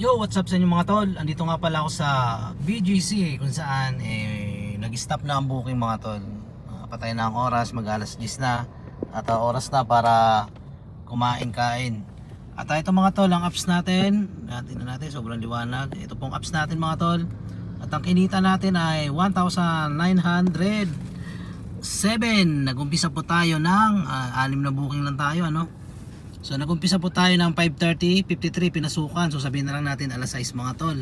Yo, what's up sa inyo mga tol? Andito nga pala ako sa BGC kung saan eh, nag-stop na ang booking mga tol. Ah, patay na ang oras, mag alas 10 na. At ah, oras na para kumain-kain. At ah, ito mga tol, ang apps natin, natin na natin, sobrang liwanag. Ito pong apps natin mga tol. At ang kinita natin ay 1,900 7. Nag-umpisa po tayo ng ah, anim na booking lang tayo ano. So nag-umpisa po tayo ng 5.30, 53 pinasukan. So sabihin na lang natin alas 6 mga tol.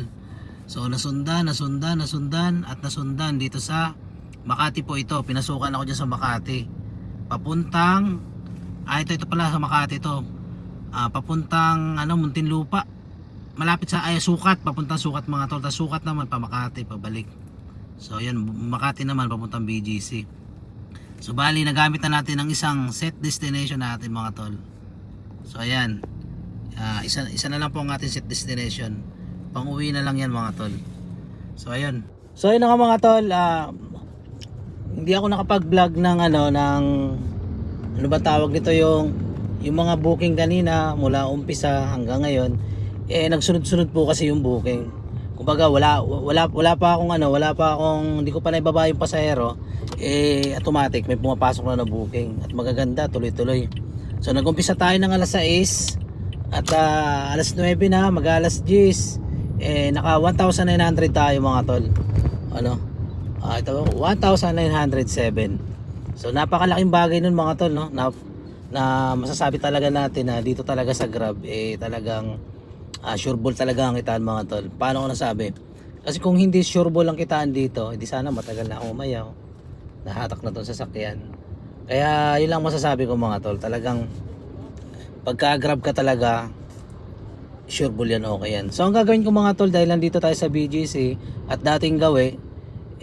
So nasundan, nasundan, nasundan at nasundan dito sa Makati po ito. Pinasukan ako dyan sa Makati. Papuntang ah ito ito pala sa Makati to. Ah, papuntang ano Muntinlupa. Malapit sa ay Sukat, papuntang Sukat mga tol. Tapos Sukat naman pa Makati pabalik. So yan, Makati naman papuntang BGC. So bali nagamit na natin ang isang set destination natin mga tol. So ayan. Ah, isa isa na lang po ang ating set destination. Pang-uwi na lang 'yan mga tol. So ayun. So ayun nga mga tol, ah, hindi ako nakapag-vlog ng ano ng ano ba tawag nito yung yung mga booking kanina mula umpisa hanggang ngayon eh nagsunod-sunod po kasi yung booking. Kumbaga wala wala wala pa akong ano, wala pa akong hindi ko pa naibaba yung pasahero, eh automatic may pumapasok na na booking at magaganda tuloy-tuloy. So nag-umpisa tayo ng alas 6 at ah, alas 9 na, mag alas 10. Eh naka 1,900 tayo mga tol. Ano? Ah, ito 1,907. So napakalaking bagay nun mga tol no. Na, na masasabi talaga natin na dito talaga sa Grab eh talagang ah, sure ball talaga ang kitaan mga tol. Paano ko nasabi? Kasi kung hindi sure ball ang kitaan dito, edi sana matagal na umayaw. Nahatak na tong sasakyan. Kaya yun lang masasabi ko mga tol. Talagang pagka grab ka talaga, sure bull yan okay yan. So ang gagawin ko mga tol dahil nandito tayo sa BGC at dating gawi,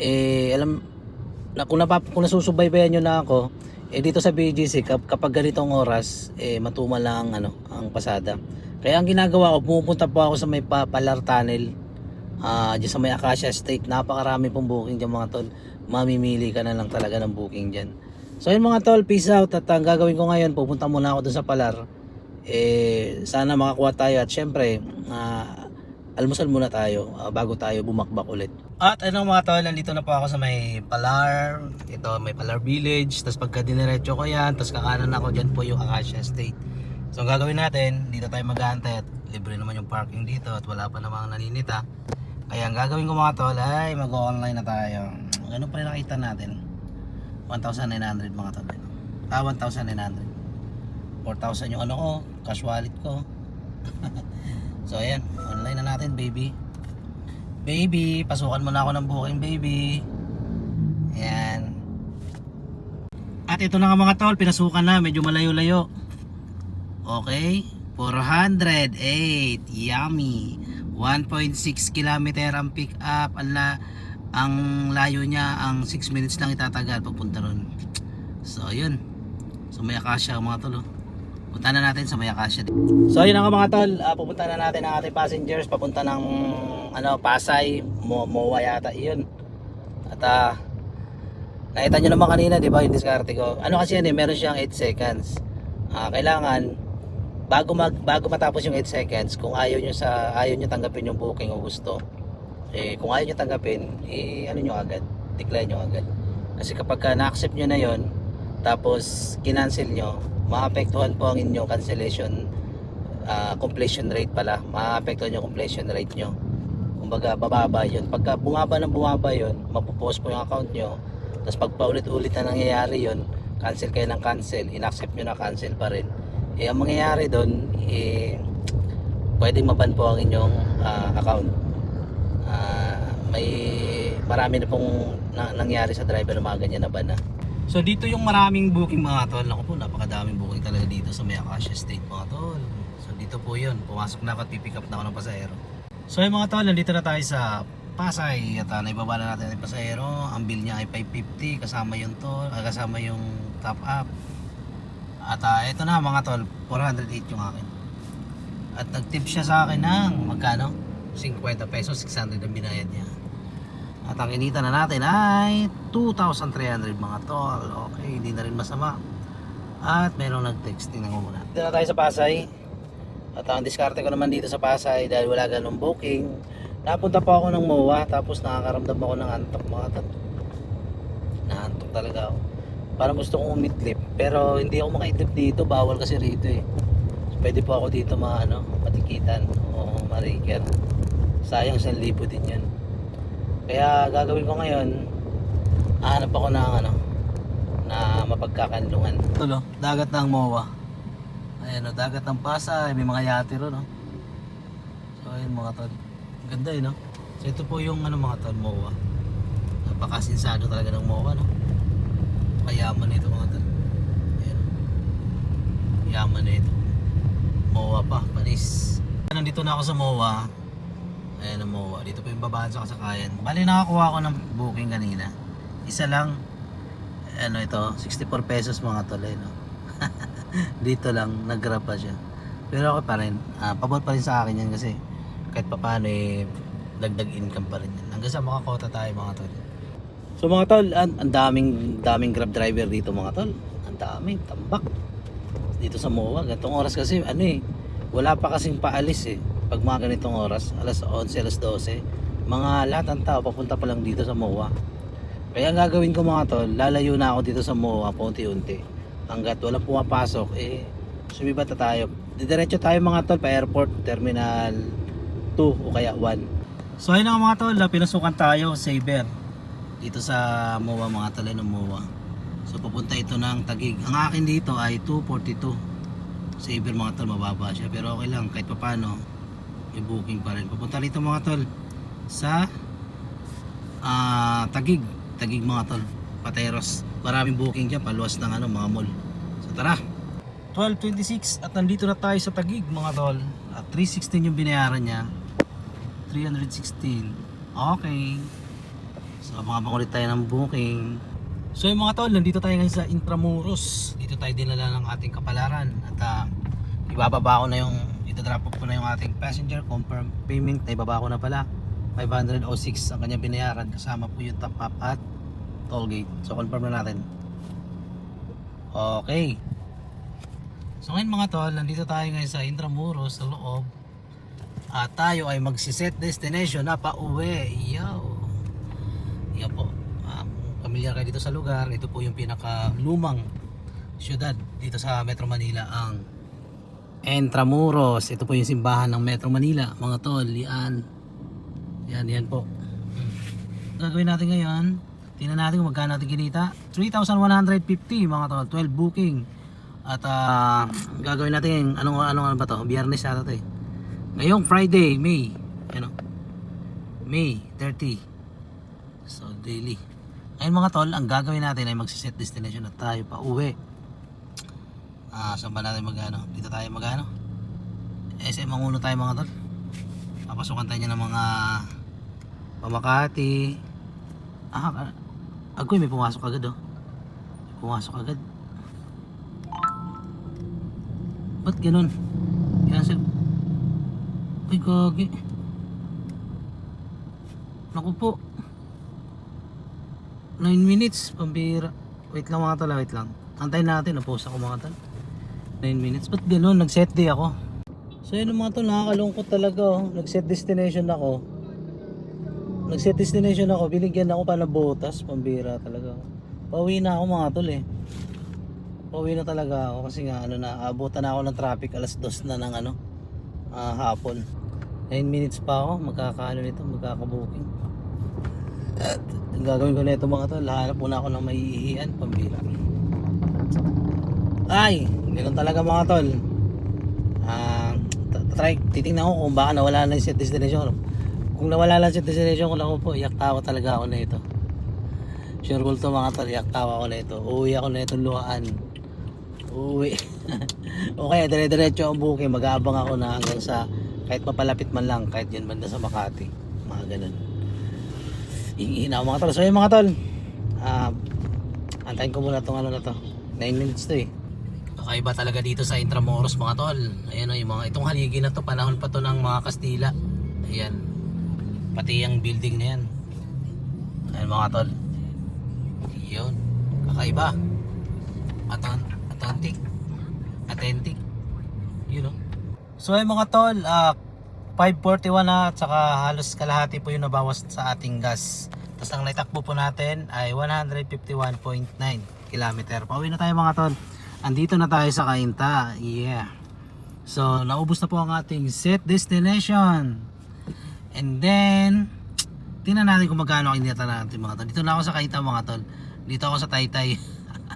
eh alam na kung, napap, kung nasusubaybayan nyo na ako, eh dito sa BGC kap, kapag ganitong oras, eh matumal lang ang, ano, ang pasada. Kaya ang ginagawa ko, pumupunta po ako sa may pa, Palar Tunnel, ah dyan sa may Acacia State, napakarami pong booking dyan mga tol. Mamimili ka na lang talaga ng booking dyan. So yun mga tol, peace out at ang gagawin ko ngayon, pupunta muna ako dun sa Palar. Eh, sana makakuha tayo at syempre, ah, almusal muna tayo ah, bago tayo bumakbak ulit. At ano mga tol, nandito na po ako sa may Palar. Ito, may Palar Village. Tapos pagka diniretso ko yan, tapos kakanan ako, dyan po yung Acacia State. So ang gagawin natin, dito tayo mag-aantay at libre naman yung parking dito at wala pa namang naninita. Kaya ang gagawin ko mga tol ay mag-online na tayo. Ganun pa rin nakita natin. 1,900 mga tol. Ah, 1,900. 4,000 yung ano ko, cash wallet ko. so ayan, online na natin baby. Baby, pasukan mo na ako ng booking baby. Ayan. At ito na nga mga tol, pinasukan na, medyo malayo-layo. Okay, 408, yummy. 1.6 kilometer ang pick up, ang, la, ang layo niya, ang 6 minutes lang itatagal papunta ron. So yun, so may akasya mga tol. oh. Punta na natin sa may akasya. So yun nga mga tol, Ah, pupunta na natin ang ating passengers papunta ng ano Pasay, Mo Moa yata iyon. At ah nakita nyo naman kanina, di ba, yung diskarte ko. Ano kasi yan eh, meron siyang 8 seconds. Ah, kailangan bago mag bago matapos yung 8 seconds, kung ayaw nyo sa ayaw nyo tanggapin yung booking o gusto, eh kung ayaw nyo tanggapin, eh ano nyo agad, decline nyo agad. Kasi kapag ka na-accept nyo na yon tapos kinancel nyo, maapektuhan po ang inyong cancellation ah, completion rate pala. Maapektuhan yung completion rate nyo. Kumbaga, bababa yun. Pagka bumaba ng bumaba yun, mapupost po yung account nyo. Tapos pag paulit-ulit na nangyayari yun, cancel kayo ng cancel, inaccept nyo na cancel pa rin. Eh, ang mangyayari doon, eh, pwedeng maban po ang inyong ah, account. Ah, may marami na pong na, nangyari sa driver na mga ganyan na ban na. So dito yung maraming booking mga tol. Ako po, napakadaming booking talaga dito sa may Acacia State mga tol. So dito po yun. Pumasok na ako at pipick up na ako ng pasahero. So yung mga tol, nandito na tayo sa Pasay at uh, naibaba na natin ang pasahero. Ang bill niya ay 550 kasama yung tol, ah, kasama yung top up. At uh, ito na mga tol, 408 yung akin. At nag-tip siya sa akin ng magkano? 50 pesos, 600 ang binayad niya. At ang inita na natin ay 2,300 mga tol. Okay, hindi na rin masama. At merong nag-text. Tingnan ko muna. Dito na tayo sa Pasay. At ang diskarte ko naman dito sa Pasay dahil wala ganong booking. Napunta pa ako ng MOA tapos nakakaramdam ako ng antok mga tat. Naantok talaga ako. Parang gusto kong umitlip pero hindi ako makaitlip dito, bawal kasi rito eh. So, pwede po ako dito ma ano, matikitan o marigyan. Sayang sa libo din yan. Kaya gagawin ko ngayon, hanap ako ng ano, na mapagkakanlungan. Tulo, dagat ng MOA. Ayan o, dagat ng Pasay, may mga yate ron no. So ayun mga tol. Ganda eh no. So ito po yung ano mga tol, MOA. Napakasinsado talaga ng MOA no. Kayaman ito mga tol. Ayan. Yaman na ito. MOA pa, panis. Nandito na ako sa MOA. Ayan ang MOA. Dito po yung babaan sa kasakayan. Bali nakakuha ko ng booking kanina. Isa lang. Ano ito, 64 pesos mga tol eh, no? Dito lang, nag-grab pa siya. Pero okay pa rin. Ah, pabor pa rin sa akin yan kasi kahit pa paano eh, dagdag income pa rin yan. Hanggang sa makakota tayo mga tol. So mga tol, ang, ang daming, daming grab driver dito mga tol. Ang daming, tambak. Dito sa MOA, ganitong oras kasi ano eh, wala pa kasing paalis eh. Pag mga ganitong oras, alas 11, alas 12, mga lahat ng tao papunta pa lang dito sa MOA. Kaya ang gagawin ko mga tol, lalayo na ako dito sa MOA paunti-unti. Hanggat walang pumapasok, eh, sumibat na tayo. Didiretso tayo mga tol pa airport, terminal 2 o kaya 1. So ayun nga mga tol, pinasukan tayo, Saber. Dito sa MOA mga tol, ng MOA. So pupunta ito ng Tagig. Ang akin dito ay 242. Saber mga tol, mababa siya. Pero okay lang, kahit papano, may booking pa rin. Pupunta rito mga tol sa ah Tagig. Tagig mga tol. Pateros. Maraming booking dyan, paluwas ng ano, mga mall. So tara. 12.26 at nandito na tayo sa Tagig mga tol. At 316 yung binayaran niya. 316. Okay. So makapakulit tayo ng booking. So yung mga tol, nandito tayo ngayon sa Intramuros. Dito tayo dinala ng ating kapalaran. At ah, ibababa ko na yung, ito-drop off ko na yung ating passenger. Confirm payment na ibaba ko na pala. 506 ang kanya binayaran. Kasama po yung top up at toll gate. So confirm na natin. Okay. So ngayon mga tol, nandito tayo ngayon sa Intramuros sa loob. At tayo ay magsiset destination na pa uwi. Yo. Yan po. Um, pamilyar kayo dito sa lugar. Ito po yung pinaka lumang syudad dito sa Metro Manila ang Intramuros. Ito po yung simbahan ng Metro Manila. Mga tol, yan. Yan, yan po. Gagawin natin ngayon. Tingnan natin kung magkano natin kinita. 3,150 mga tol. 12 booking. At ah, gagawin natin anong anong ano ba to? Biyernes ata to eh. Ngayong Friday, May. Ano? May 30. So daily. Ayun mga tol, ang gagawin natin ay magsiset destination na tayo pa uwi. Ah, saan ba natin magano? Dito tayo magano? SM Manguno tayo mga tol. Papasukan tayo ng mga Pamakati. Ah, ah, agoy may pumasok agad oh. May pumasok agad. Ba't ganun? Cancel. Ay, gagi. Naku po. 9 minutes, pambira. Wait lang mga tala, wait lang. Antayin natin, na-post ako mga tal. 9 minutes. Ba't ganun? Nag-set day ako. So yun mga tol, nakakalungkot talaga oh. Nag-set destination ako. Nag-set destination ako, binigyan ako pa ng botas, pambira talaga. Pauwi na ako mga tol eh. Pauwi na talaga ako kasi nga ano na, abutan na ako ng traffic alas dos na ng ano, ah, hapon. 9 minutes pa ako, magkakaano nito, magkakabooking. At gagawin ko na ito mga tol, hanap muna ako ng maiihian, pambira. Ay, ganun talaga mga tol. T- try, titingnan ko kung baka nawala na yung set destination. Kung nawala lang set destination ko lang po, iyak tawa talaga ako na ito. Sure ko to mga tol, iyak tawa ako na ito. Uuwi ako na itong luhaan. Uuwi. o kaya dire-diretso ang booking, mag-aabang ako na hanggang sa kahit mapalapit man lang, kahit yun banda sa Makati. Mga ganun. Hihina mga tol. So yun mga tol, ah, antayin ko muna itong ano na to. 9 minutes to eh. Kakaiba talaga dito sa Intramuros mga tol. Ayan o, yung mga itong haligi na to, panahon pa to ng mga Kastila. Ayan. Pati yung building na yan. Ayan mga tol. Yun. Kakaiba. Aton authentic. Authentic. Yun o. So ay mga tol, ah 541 na at saka halos kalahati po yung nabawas sa ating gas. Tapos ang naitakbo po natin ay 151.9 kilometer. Pauwi na tayo mga tol. Andito na tayo sa Kainta. Yeah. So naubos na po ang ating set destination. And then, tingnan natin kung magkano ang inita natin mga tol. Dito na ako sa Kainta mga tol. Dito ako sa Taytay.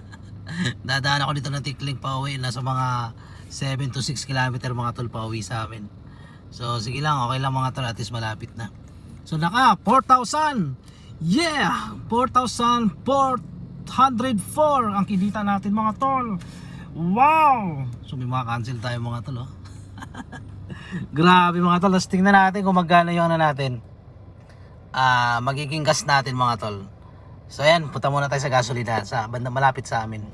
Dadaan ako dito ng Tikling pa uwi. Nasa mga 7 to 6 kilometer mga tol pa uwi sa amin. So sige lang, okay lang mga tol, at least malapit na. So naka, 4,000! Yeah! 4,404 ang kinita natin mga tol. Wow! So may mga cancel tayo mga tol oh. Grabe mga tol, Tapos tingnan natin kung magkano yung ano natin. Ah, magiging gas natin mga tol. So ayan, punta muna tayo sa gasolina sa banda malapit sa amin.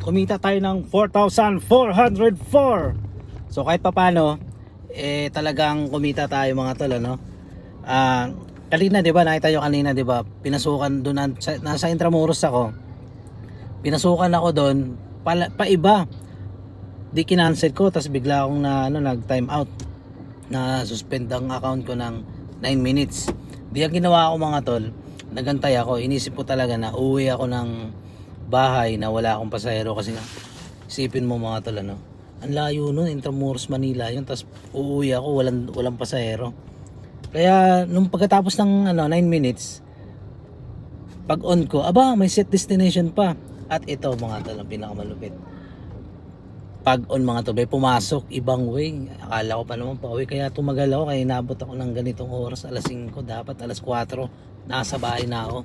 kumita tayo ng 4,404. So kahit papano, eh talagang kumita tayo mga tol ano. Ah, kanina 'di ba nakita nyo kanina 'di ba? Pinasukan doon sa, nasa Intramuros ako. Pinasukan ako doon pa, pa iba. Di kinancel ko tapos bigla akong na ano nag time out na suspend ang account ko ng 9 minutes. Di ang ginawa ko mga tol, nagantay ako. Inisip ko talaga na uwi ako ng bahay na wala akong pasahero kasi nga isipin mo mga tol ano. Ang layo nun, Intramuros, Manila yun. Tapos uuwi ako, walang, walang pasahero. Kaya nung pagkatapos ng ano, 9 minutes, pag on ko, aba, may set destination pa. At ito mga tol, ang pinakamalupit. Pag on mga tol, may pumasok, ibang way. Akala ko pa naman pa uwi. Kaya tumagal ako, kaya inabot ako ng ganitong oras, alas 5, dapat alas 4. Nasa bahay na ako.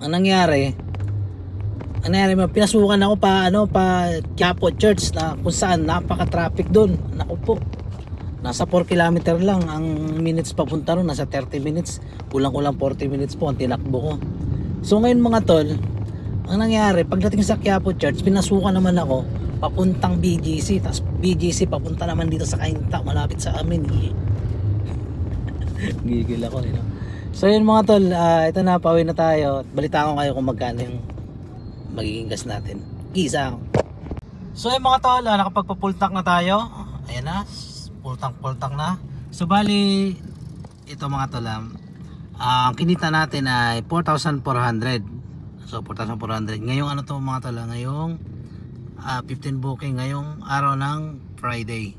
Ang nangyari, ang nangyari, pinasukan ako pa, ano, pa Quiapo Church na kung saan napaka-traffic doon. Naku po. Nasa 4 kilometer lang ang minutes papunta ron, nasa 30 minutes. Kulang-kulang 40 minutes po ang tinakbo ko. So ngayon mga tol, ang nangyari, pagdating sa Quiapo Church, pinasukan naman ako papuntang BGC. Tapos BGC papunta naman dito sa Kainta, malapit sa amin. Gigil ako, eh, no? So yun mga tol, ah, ito na, pauwi na tayo. Balita ko kayo kung magkano yung magiging gas natin. Kisa ako. So yun mga tol, ah, nakapagpa-full tank na tayo. Ayan na, full tank, na. So bali, ito mga tol, ah, ang kinita natin ay 4,400. So 4,400. Ngayong ano to mga tol, ah, ngayong ah, 15 booking, ngayong araw ng Friday.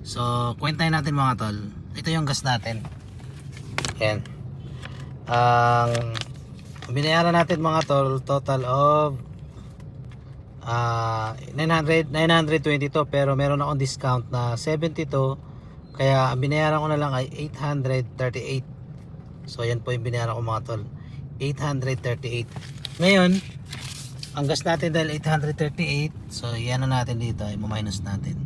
So kwentahin natin mga tol. Ito yung gas natin. Ayan. Ang binayaran natin mga tol, total of ah 900 922 pero meron akong discount na 72 kaya ang binayaran ko na lang ay 838 so yan po yung binayaran ko mga tol. 838 ngayon ang gas natin dahil 838 so yan na natin dito ay minus natin.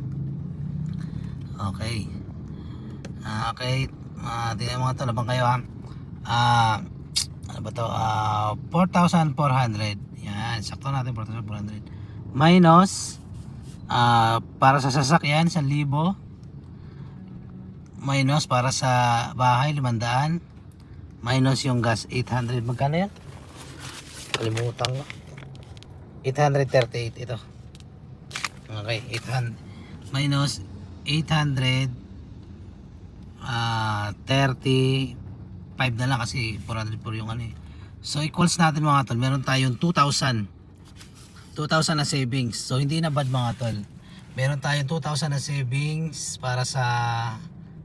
Okay. Ah, okay. Uh, tingnan mga tol abang kayo ha? Ah ano ba to? Ah, 4,400 yan sakto natin 4,400 minus ah para sa sasakyan 1,000 minus para sa bahay 500 minus yung gas 800 magkano yan? kalimutan ko. 838 ito. Okay 800 minus 800 ah 35 na lang kasi 400 po yung ano eh. So equals natin mga tol meron tayong 2,000 2,000 na savings. So hindi na bad mga tol. Meron tayong 2,000 na savings para sa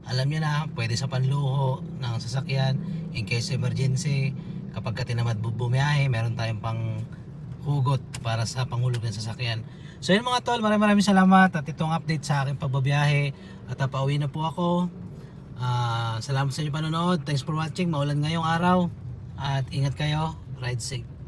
alam niyo na, pwede sa panluho ng sasakyan in case emergency. Kapag ka tinamad bu- bumiyahe, meron tayong pang hugot para sa panghulog ng sasakyan. So yun mga tol, maraming maraming salamat at itong update sa aking pagbabiyahe at uh, pauwi na po ako. Ah, salamat sa inyong panonood. Thanks for watching. Maulan ngayong araw at ingat kayo. Ride safe.